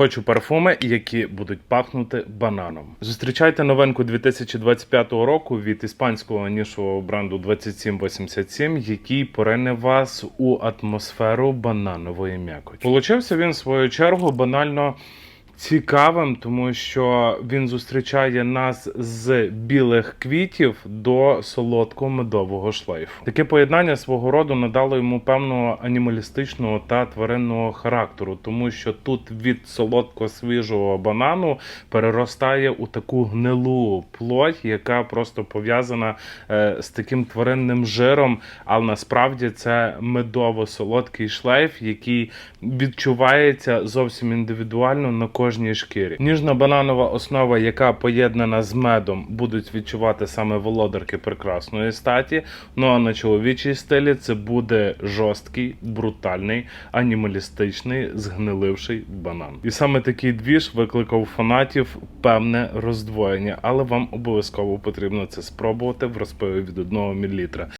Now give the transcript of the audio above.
Хочу парфуми, які будуть пахнути бананом. Зустрічайте новинку 2025 року від іспанського нішового бренду 2787, який порине вас у атмосферу бананової м'якоті. Получився він в свою чергу банально. Цікавим, тому що він зустрічає нас з білих квітів до солодкого медового шлейфу. Таке поєднання свого роду надало йому певного анімалістичного та тваринного характеру, тому що тут від солодко свіжого банану переростає у таку гнилу плоть, яка просто пов'язана е, з таким тваринним жиром. Але насправді це медово-солодкий шлейф, який відчувається зовсім індивідуально на кожній шкірі. Ніжна бананова основа, яка поєднана з медом, будуть відчувати саме володарки прекрасної статі. Ну а на чоловічій стилі це буде жорсткий, брутальний, анімалістичний, згниливший банан. І саме такий двіж викликав фанатів певне роздвоєння, але вам обов'язково потрібно це спробувати в розпиві від 1 мл.